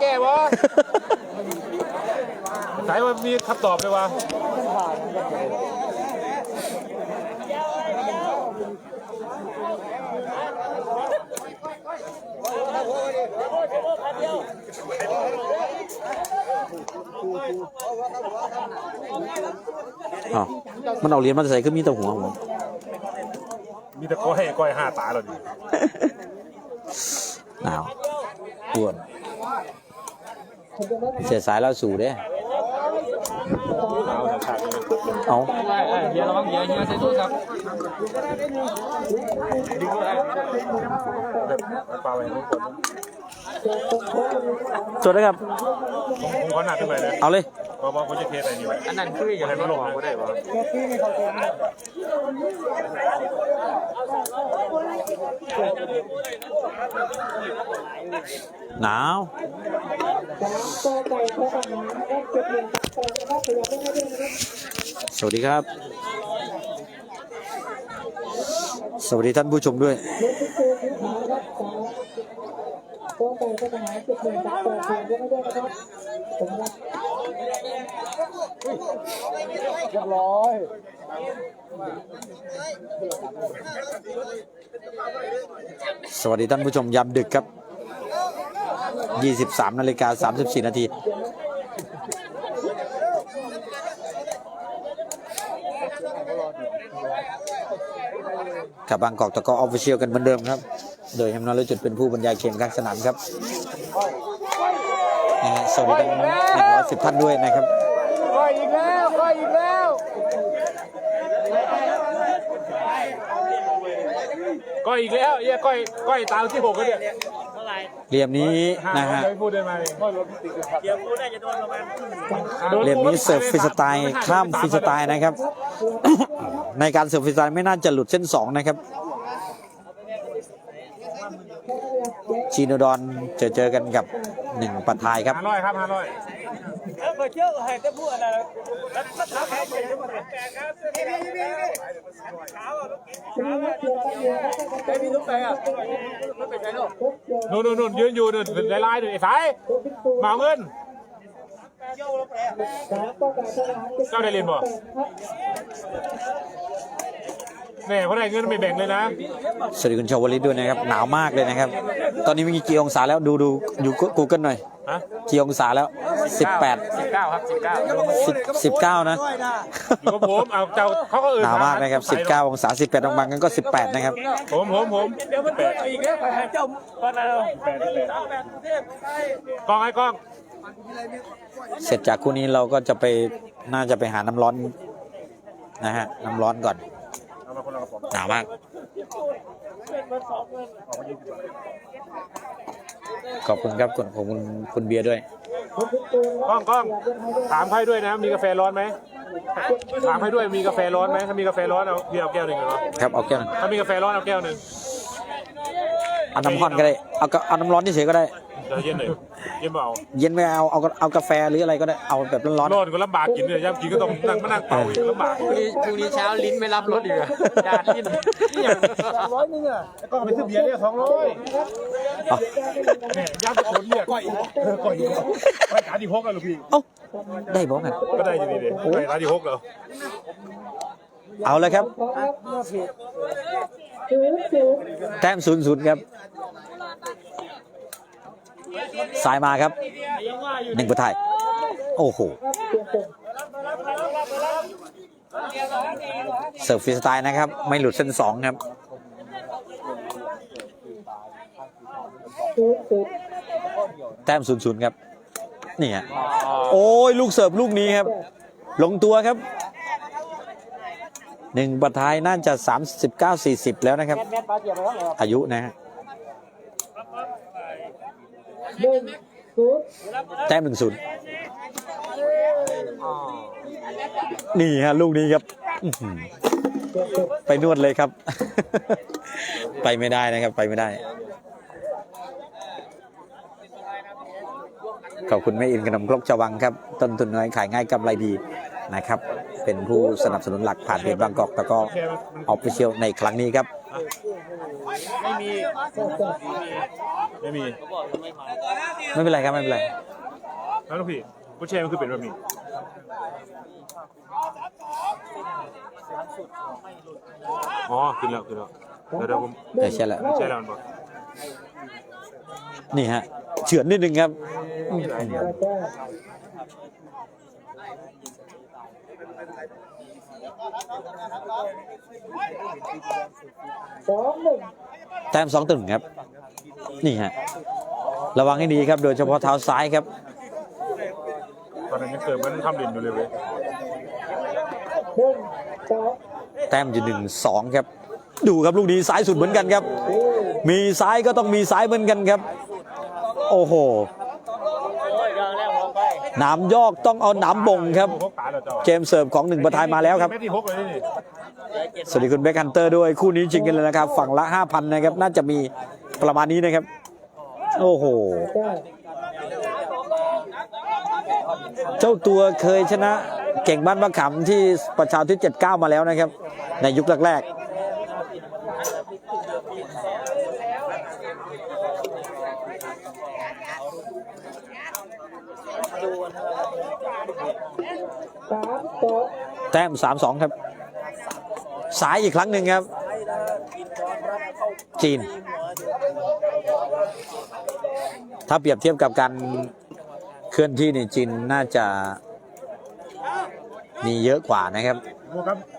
แก้วะสายมันมีคำตอบเลยวะอ้าวมันเอาเหรียญมาใส่ก็มีแต่หัวผมมีแต่ก้อยก้อยห้าตาเราดิหนาวปวด เสียสายแล้วสู่เด้เอาขาดเลยเอาเฮียระวังเฮียเฮียใส่ตู้ครับดึงก็ได้แบบมันปลาไว้ทุกคนจดเลยครับผมขอหนักขึ้นไปเลยเอาเลย เพราะว่าเขาจะเทอะไรนี่ไว้อันนั้นคืออย่างไรมันลงก็ได้ปะหนาวสวัสดีครับ สวัสดีท่านผู้ชมด้วย สวัสดีท่านผู้ชมยามดึกครับ 23นาฬิกา34 นาที กับบางกอกตะกอออฟฟิเชียลกันเหมือนเดิมครับ โดยแฮมนอลจุดเป็นผู้บรรยายเกมกลางสนามครับนะฮะสวัสดีทั้ง110 ท่านด้วยนะครับ ก้อยอีกแล้วก้อยอีกแล้วก้อยอีกแล้วเฮียก้อยก้อยตามที่หกแล้วเนี่ยเหลี่ยมนี้นะฮะไม่พูดได้ไหมก้อยรถติดครับเดี๋ยวพูดได้จะโดนประมาณเหลี่ยมนี้เสิร์ฟฟรีสไตล์ข้ามฟรีสไตล์นะครับ ในการเสิร์ฟฟรีสไตล์ไม่น่าจะหลุดเส้นสองนะครับชีโนดอนเจอเจอกันกับหนึ่งปัทายครับห้าร้อยครับห้าร้อย นู่นนู่นนู่นยืนอยู่นู่นลายลายๆนู่นไอ้สายมาเงินเจ้าได้เรียนบ่ แม่เขาได้เงินไม่แบ่งเลยนะ สวัสดีคุณชาวลิตด้วยนะครับหนาวมากเลยนะครับ ตอนนี้มีกี่องศาแล้วดูดูอยู่กูเกิลหน่อยฮะ กี่องศาแล้ว 18สิบเก้าครับสิบเก้า10 19 นะ อยู่กับผมเอาเจ้าเขาก็เอื่นหนาวมากนะครับ 19 องศา 18บางบางกันก็ 18 นะครับ ผมผมผมเดี๋ยวมันเปิดอีกแล้วเจ้าก้อนอะไรกล้องไอ้กล้องเสร็จจากคู่นี้เราก็จะไปน่าจะไปหาน้ำร้อนนะฮะน้ำร้อนก่อน หนาวมากขอบคุณครับขอบคุณคุณเบียร์ด้วยกล้องกล้องถามใครด้วยนะ มีกาแฟร้อนไหมถามให้ด้วยมีกาแฟร้อนไหมถ้ามีกาแฟร้อนเอาพี่เอาแก้วหนึ่งเหรอครับเอาแก้วหนึ่งถ้ามีกาแฟร้อนเอาแก้วหนึ่ง เอาน้ำร้อนก็ได้เอาก็เอาน้ำร้อนเฉยๆก็ได้เดี๋ยวเย็นหน่อยเย็นเปล่าเย็นไม่เอาเอาเอากาแฟหรืออะไรก็ได้เอาแบบร้อนนอนก็ลำบากกินเนี่ยย่ำกินก็ต้องนั่งมานั่งเป่าอีกลำบากพรุ่งนี้พรุ่งนี้เช้าลิ้นไม่รับรสอีกอะดานลิ้นร้อยนึงอะแล้วก็ไปซื้อเบียร์เนี่ยสองร้อยๆเอาเนี่ยย่ำจะคนเนี่ยก้อยเออก้อยอีกแล้วรายการที่หกแล้วลูกพี่เอ้าได้บอกกันก็ได้อยู่ดีเด็รายการที่หกเหรอเอาเลยครับ แต้มศูนย์ศูนย์ครับ สายมาครับหนึ่งประทาย โอ้โห เสิร์ฟฟรีสไตล์นะครับ ไม่หลุดเส้นสองครับแต้มศูนย์ศูนย์ครับ นี่ฮะ โอ้ย ลูกเสิร์ฟลูกนี้ครับ ลงตัวครับ หนึ่งประทายน่าจะ 39 40 แล้วนะครับ อายุนะฮะแต้มหนึ่งศูนย์นี่ฮะลูกนี้ครับอื้อหือไปนวดเลยครับ ไปไม่ได้นะครับไปไม่ได้ ขอบคุณแม่อินขนมครกชวังครับ ต้นทุนน้อยขายง่ายกำไรดีนะครับ เป็นผู้สนับสนุนหลักผ่านเพจบางกอกตะกอออฟฟิเชียลในครั้งนี้ครับ ไม่มี ไม่มี ไม่เป็นไรครับ ไม่เป็นไรแล้วลูกพี่กุญแจมันคือเป็นแบบนี้อ๋อขึ้นแล้วขึ้นแล้วเดี๋ยวเดี๋ยวผมเดี๋ยวใช่แล้วใช่แล้วมันบอกนี่ฮะเฉือนนิดนึงครับ สองหนึ่งแต้มสองตึงครับ นี่ฮะ ระวังให้ดีครับ โดยเฉพาะเท้าซ้ายครับ ตอนนั้นยังเติมมันทำเด่นอยู่เลยเว้ยหนึ่งสองแต้มอยู่หนึ่งสองครับ ดูครับลูกนี้ซ้ายสุดเหมือนกันครับ มีซ้ายก็ต้องมีซ้ายเหมือนกันครับ โอ้โห หนามยอกต้องเอาหนามบ่งครับหกตาแล้วเจ้าเกมเสิร์ฟของหนึ่งประทายมาแล้วครับเม็ดที่หกเลยนี่สวัสดีคุณเบคฮันเตอร์ด้วยคู่นี้ชิงกันเลยนะครับ ฝั่งละ 5,000 นะครับ น่าจะมีประมาณนี้นะครับ โอ้โหแก้วเจ้าตัวเคยชนะเก่งบ้านมะขำที่ประชาธิป79 มาแล้วนะครับ ในยุคแรกสามสอง แต้ม3-2ครับ สายอีกครั้งหนึ่งครับ จีน ถ้าเปรียบเทียบกับการเคลื่อนที่นี่จีนน่าจะมีเยอะกว่านะครับ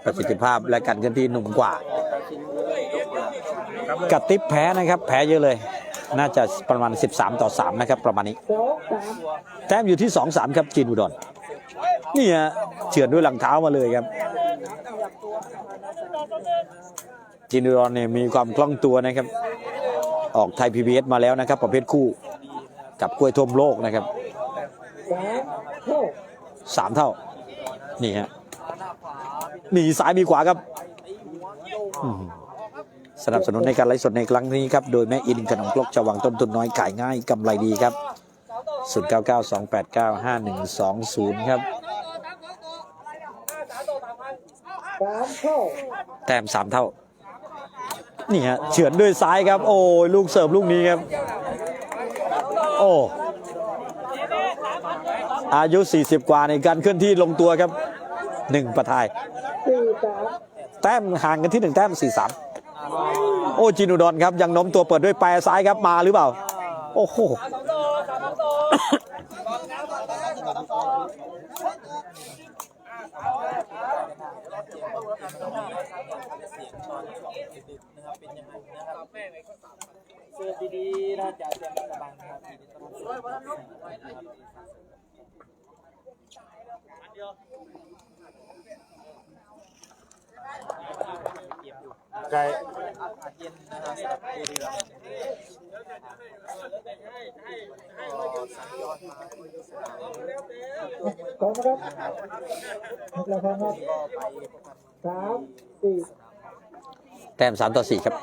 ประสิทธิภาพและการเคลื่อนที่หนุ่มกว่าครับเลยกับติ๊บแพ้นะครับ แพ้เยอะเลย น่าจะประมาณ 13 ต่อ 3 นะครับ ประมาณนี้สองสามแต้มอยู่ที่ 2 3 ครับจีนอุดร นี่ฮะเฉือนด้วยหลังเท้ามาเลยครับจีนอุดรเนี่ยมีความคล่องตัวนะครับ ออกไทยพีบีเอสมาแล้วนะครับ ประเภทคู่กับกล้วยทมโลกนะครับสามเท่า นี่ฮะมีซ้ายมีขวาครับ สนับสนุนในการไลฟ์สดในครั้งนี้ครับ โดยแม่อินขนมครกจะวางต้นทุนน้อยขายง่ายกำไรดีครับ 0 9 9 2 8 9 5 1 2 0ครับสามเท่าแต้มสามเท่า นี่ฮะเฉือนด้วยซ้ายครับ โอ้ยลูกเสิร์ฟลูกนี้ครับ โอ้อายุ 40 กว่าในการเคลื่อนที่ลงตัวครับหนึ่งประทาย แต้มห่างกันที่หนึ่งแต้มสี่สามโอ้จินูดอนครับ ยังน้มตัวเปิดด้วยแปรซ้ายครับมาหรือเปล่า โอ้โห เสื้อดีๆนะจากเชียงกระบังนะครับยินดีต้อนรับสู่ไก่เย็นนะครับสำ หรับบุรีรัมย์พร้อมนะครับราพร้อมครับสามสี่แต้มสามต่อสี่ครับ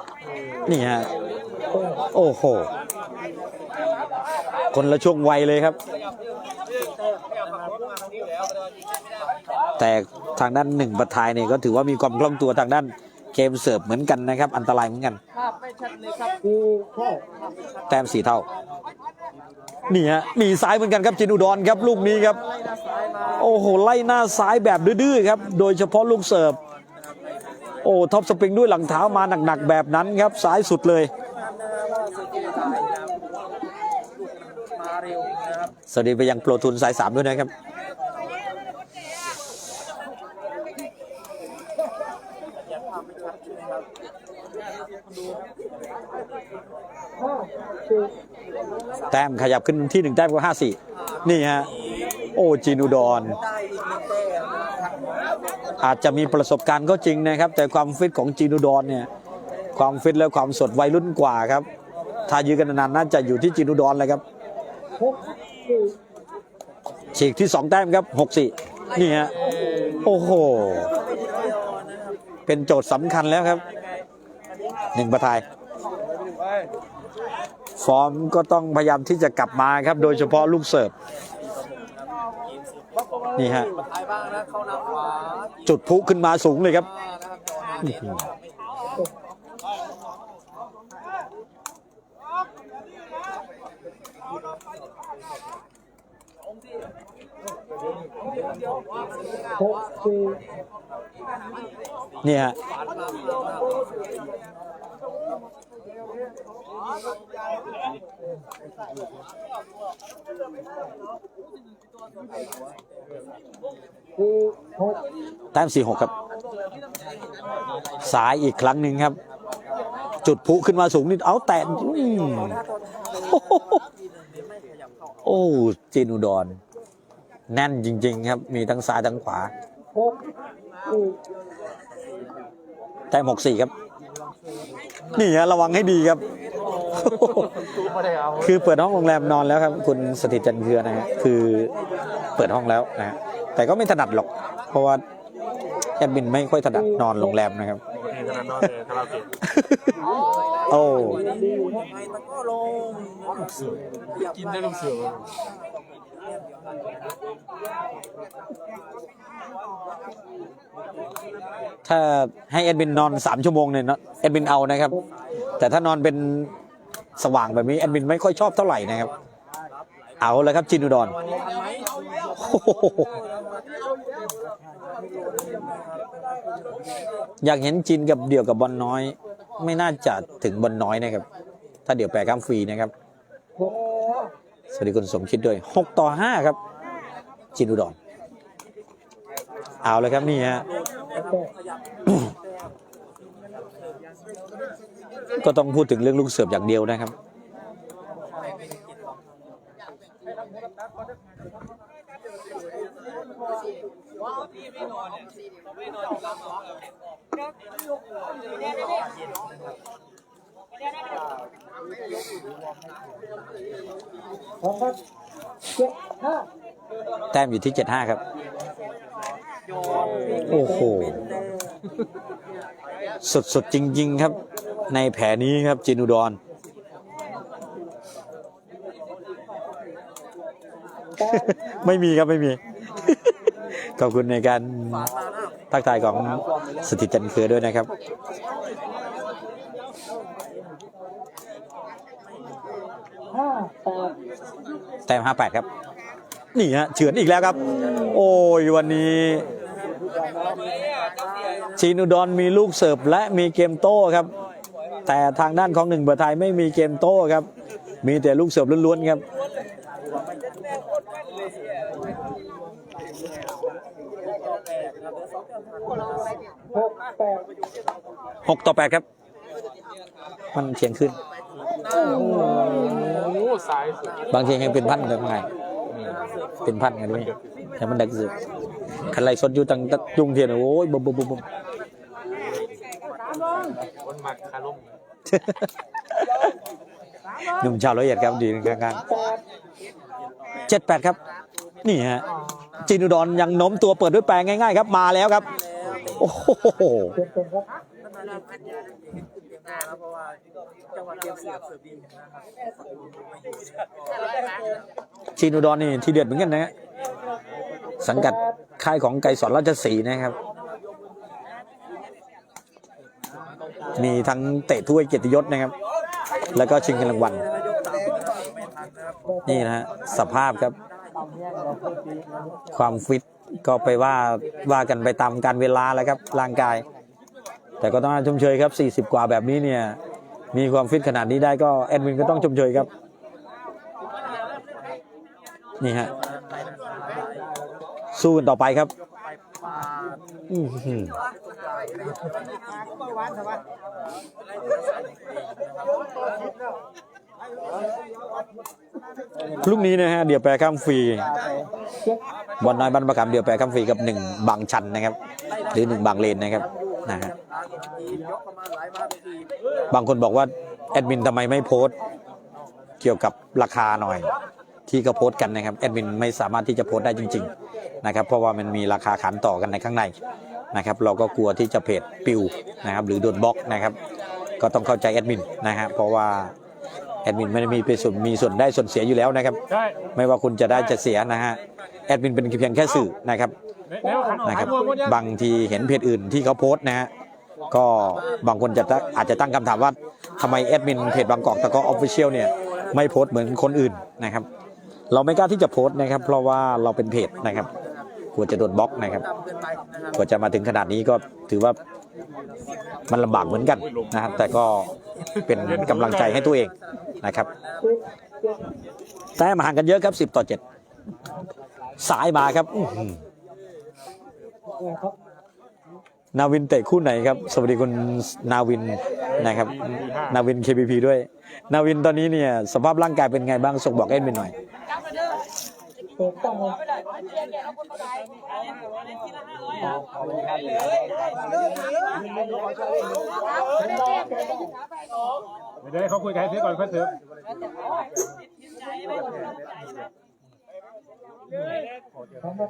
นี่ฮะ โอ้โห คนละช่วงวัยเลยครับ แต่ทางด้านหนึ่งประทายเนี่ยก็ถือว่ามีความคล่องตัวทางด้านเกมเสิร์ฟเหมือนกันนะครับ อันตรายเหมือนกันภาพไม่ชัดเลยครับสี่เท่าแต้มสี่เท่านี่ฮะมีซ้ายเหมือนกันครับจินอุดรครับลูกนี้ครับ โอ้โหไล่หน้าซ้ายแบบดื้อๆครับ โดยเฉพาะลูกเสิร์ฟโอ้ท็อปสปริงด้วยหลังเท้ามาหนักๆแบบนั้นครับซ้ายสุดเลยสวัสดีไปยังโปรทุนสายสามด้วยนะครับ ห้าสี่แต้มขยับขึ้นที่หนึ่งแต้มก็ห้าสี่นี่ฮะโอจีนอุดรอาจจะมีประสบการณ์ก็จริงนะครับ แต่ความฟิตของจีนอุดรเนี่ยความฟิตและความสดวัยรุ่นกว่าครับ ถ้ายืนกันนานน่าจะอยู่ที่จีนอุดรเลยครับหกสี่ฉีกที่สองแต้มครับหกสี่นี่ฮะโอ้โห เป็นโจทย์สำคัญแล้วครับหนึ่งประทาย ฟอร์มก็ต้องพยายามที่จะกลับมาครับ โดยเฉพาะลูกเสิร์ฟนี่ฮะจุดพุขึ้นมาสูงเลยครับหกสี่ นี่ฮะแต้มสี่หกครับ สายอีกครั้งหนึ่งครับ จุดพุขึ้นมาสูงนิด เอาแต่โอ้จีนอุดร แน่นจริง ๆ ครับ มีทั้งซ้ายทั้งขวา แต้มหกสี่ครับ นี่ฮะระวังให้ดีครับ คือเปิดห้องโรงแรมนอนแล้วครับ คุณสถิตจันเคือนะฮะคือเปิดห้องแล้วนะฮะแต่ก็ไม่ถนัดหรอก เพราะว่าแอดมินไม่ค่อยถนัดนอนโรงแรมนะครับโอเคขนาดนอนเลยคาราโอเกะโอ้กินได้ลูกเสือ ถ้าให้แอดมินนอนสามชั่วโมงเนี่ยเนอะแอดมินเอานะครับ แต่ถ้านอนเป็นสว่างแบบนี้แอดมินไม่ค่อยชอบเท่าไหร่นะครับ เอาเลยครับจินอุดรโอ้โหอยากเห็นจินกับเดี่ยวกับบอลน้อย ไม่น่าจะถึงบอลน้อยนะครับ ถ้าเดี่ยวแปรข้ามฟรีนะครับสวัสดีคุณสมคิดด้วยหกต่อห้าครับ จินอุดร เอาเลยครับนี่ฮะก็ต้องพูดถึงเรื่องลูกเสิร์ฟอย่างเดียวนะครับพร้อมครับเจ็ดห้าแต้มอยู่ที่ 75 ครับ โอ้โหสุดๆ จริง ๆ ครับ ในแผลนี้ครับจินอุดรแปดไม่มีครับ ไม่มี ขอบคุณในการทักทายของสถิตจันทร์เครือด้วยนะครับ แต้มห้าแปดครับ นี่ฮะเฉือนอีกแล้วครับ โอ้ยวันนี้จีนอุดรมีลูกเสิร์ฟและมีเกมโต้ครับ แต่ทางด้านของหนึ่งเบอร์ไทยไม่มีเกมโต้ครับ มีแต่ลูกเสิร์ฟล้วนๆครับหกแปด6ต่อ8ครับ มันเฉียงขึ้นโอ้โหสายสุดบางทียังเป็นพันกันไง เป็นพันกันด้วยแต่มันดักเสือกคันไรสดอยู่ตังตัดจุงเทียนโอ้ยบุบบุบบุบบุบวันมัดคาร่มหนุ่มชาวร้อยเอ็ดครับดีกลางแปดๆเจ็ดแปดครับ นี่ฮะจีนอุดรยังโน้มตัวเปิดด้วยแปลงง่าย ๆ ครับมาแล้วครับ โอ้โหเจังหวัดเชียงใหม่สุดีนะครับจีนอุดรนี่ทีเด็ดเหมือนกันนะฮะสังกัดค่ายของไกรสอนราชสีนะครับ มีทั้งเตะถ้วยเกียรติยศนะครับ แล้วก็ชิงเงินรางวัลนี่นะฮะสภาพครับ ความฟิตก็ไปว่าว่ากันไปตามการเวลาแล้วครับร่างกาย แต่ก็ต้องชมเชยครับ 40 กว่าแบบนี้เนี่ย มีความฟิตขนาดนี้ได้ก็แอดมินก็ต้องชมเชยครับ นี่ฮะ สู้กันต่อไปครับลูกนี้นะฮะ เดี๋ยวแปรข้ามฟรีบอลน้อยบันประกำเดียวแปรข้ามฟรีกับหนึ่งบางชันนะครับ หรือหนึ่งบางเลนนะครับนะฮะ บางคนบอกว่าแอดมินทำไมไม่โพสต์เกี่ยวกับราคาหน่อย ที่เขาโพสต์กันนะครับแอดมินไม่สามารถที่จะโพสต์ได้จริง ๆ นะครับ เพราะว่ามันมีราคาขันต่อกันในข้างในนะครับ เราก็กลัวที่จะเพจปิวนะครับ หรือโดนบล็อกนะครับ ก็ต้องเข้าใจแอดมินนะฮะเพราะว่าแอดมินไม่ได้มีเป็นส่วนมีส่วนได้ส่วนเสียอยู่แล้วนะครับใช่ไม่ว่าคุณจะได้จะเสียนะฮะแอดมินเป็นเพียงแค่สื่อนะครับนะครับ บางทีเห็นเพจอื่นที่เขาโพสต์นะฮะ ก็บางคนจะอาจจะตั้งคำถามว่าทำไมแอดมินเพจบางกอกตะกอออฟฟิเชียลเนี่ยไม่โพสต์เหมือนคนอื่นนะครับ เราไม่กล้าที่จะโพสต์นะครับ เพราะว่าเราเป็นเพจนะครับกลัวจะโดนบล็อกนะครับคว่าจะมาถึงขนาดนี้ก็ถือว่ามันลำบากเหมือนกันนะครับ แต่ก็เป็นกำลังใจให้ตัวเองนะครับสิบเจ็ดแต้มห่างกันเยอะครับ 10 ต่อ 7 สายมาครับ นาวินเตะคู่ไหนครับ สวัสดีคุณนาวินนะครับ นาวิน KPP ด้วย นาวินตอนนี้เนี่ยสภาพร่างกายเป็นไงบ้างส่งบอกเอ็นเป็นหน่อยเดตั้งเลยไม่ได้เขาคุยกันให้เพื่อก่อนเพื่อนเถอะทั้งหม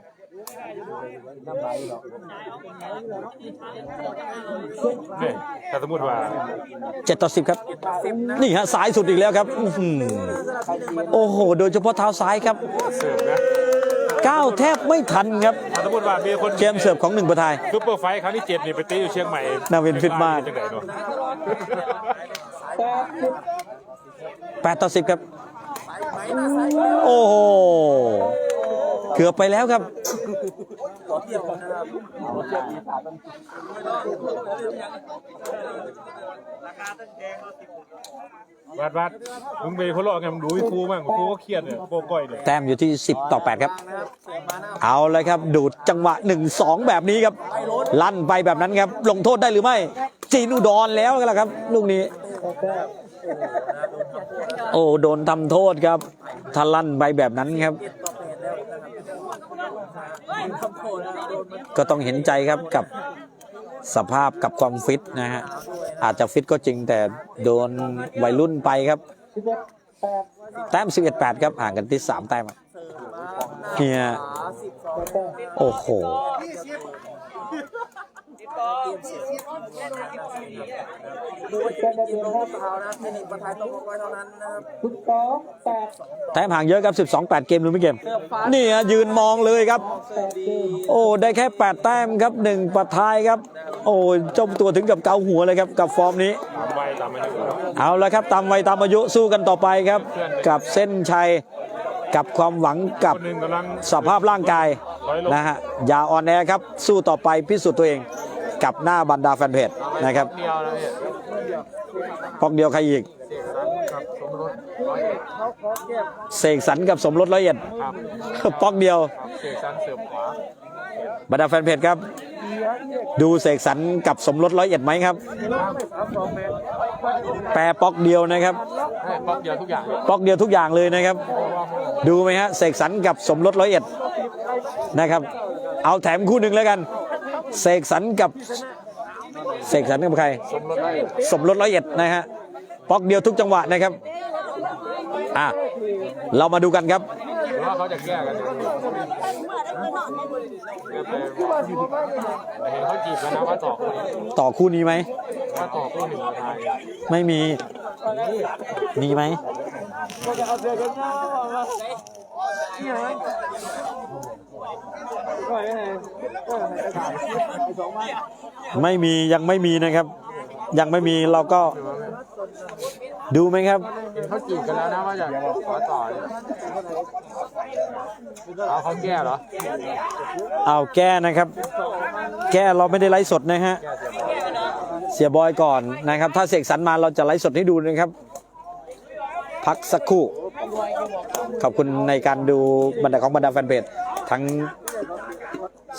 เนี่ยถ้าสมมติว่า7ต่อ10ครับ นี่ฮะสายสุดอีกแล้วครับอื้อหือโอ้โห โดยเฉพาะเท้าซ้ายครับเสิร์ฟนะก้าวแทบไม่ทันครับ ถ้าสมมติว่ามีคนเกมเสิร์ฟของหนึ่งประทาย ซุปเปอร์ไฟท์ครั้งที่เจ็ดนี่ไปตีอยู่เชียงใหม่นาวินฟิตมากจังไหนเนาะแปดสิบ8ต่อ10ครับ โอ้โห เกือบไปแล้วครับ วัดวัดมึงไปพะโล้ไงมึงดูไอ้ครูมั่งครูก็เครียดเนี่ยโปก้อยเนี่ยแต้มอยู่ที่ 10 ต่อ 8 ครับ เอาเลยครับ ดูดจังหวะ 1-2 แบบนี้ครับ ลั่นไปแบบนั้นครับ ลงโทษได้หรือไม่ จีนอุดรแล้วกันละครับ ลูกนี้ โอ้ โดนทำโทษครับถ้าลั่นไปแบบนั้นครับ ก็ต้องเห็นใจครับกับสภาพกับความฟิตนะฮะอาจจะฟิตก็จริงแต่โดนวัยรุ่นไปครับเอ็ดแปดแต้ม 11 8 ครับห่างกันที่ 3 แต้มเนี่ยโอ้โห ดูแต้มเดียวครับเท้านะเทคนิคประทายต้องไว้เท่านั้นนะครับสิบสองแปดแต้มห่างเยอะครับ 12 8 เกมรู้ไหมเกม นี่ฮะยืนมองเลยครับ โอ้ ได้แค่ 8 แต้มครับหนึ่งปัดท้ายครับ โอ้เจ้าตัวถึงกับเกาหัวเลยครับ กับฟอร์มนี้ เอาละครับ ตามวัยตามอายุสู้กันต่อไปครับ กับเส้นชัย กับความหวังกับสภาพร่างกายนะฮะ อย่าอ่อนแอครับ สู้ต่อไปพิสูจน์ตัวเอง กับหน้าบรรดาแฟนเพจนะครับเดียวแล้วเนี่ยพอกเดียวใครอีกเสกสรรกับสมรสร้อยเอ็ดครับป๊อกเดียวเสกสรรเสิร์ฟขวาบรรดาแฟนเพจครับ ดูเสกสรรกับสมรสร้อยเอ็ดไหมครับ แปรป๊อกเดียวนะครับให้บล็อกเดียวทุกอย่างเลยป๊อกเดียวทุกอย่างเลยนะครับ ดูไหมฮะเสกสรรกับสมรสร้อยเอ็ดนะครับ เอาแถมคู่หนึ่งแล้วกัน เสกสรรกับเสกสรรกับใครสมรสได้สมรสร้อยเอ็ดนะฮะป๊อกเดียวทุกจังหวะนะครับอะเรามาดูกันครับหรือว่าเขาจะแก้กันแก้ไปแต่เห็นเขาจีบกันนะว่าต่อคู่นี้ต่อคู่นี้ไหมว่าต่อคู่หนึ่งประทายไม่มีมีไหม ไม่มียังไม่มีนะครับ ยังไม่มีเราก็ดูไหมครับเห็นเขาจีบกันแล้วนะว่าจะขอต่อเนี่ยเอาเขาแก้เหรอเอาแก้นะครับ แก้เราไม่ได้ไลฟ์สดนะฮะ เสียบอยก่อนนะครับ ถ้าเสกสรรมาเราจะไลฟ์สดให้ดูนะครับ พักสักครู่ ขอบคุณในการดูบรรดาของบรรดาแฟนเพจทั้ง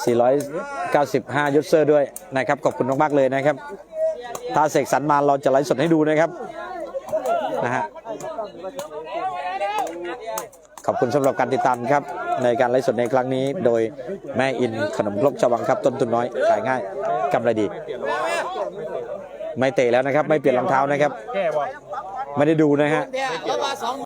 495 ยูเซอร์ด้วยนะครับ ขอบคุณมาก ๆ เลยนะครับ ถ้าเสกสรรมาเราจะไลฟ์สดให้ดูนะครับนะฮะขอบคุณสำหรับการติดตามครับ ในการไลฟ์สดในครั้งนี้ โดยแม่อินขนมครกชวังครับ ต้นทุนน้อยขายง่ายกำไรดี ไม่เตะแล้วนะครับ ไม่เปลี่ยนรองเท้านะครับ ไม่ได้ดูนะฮะ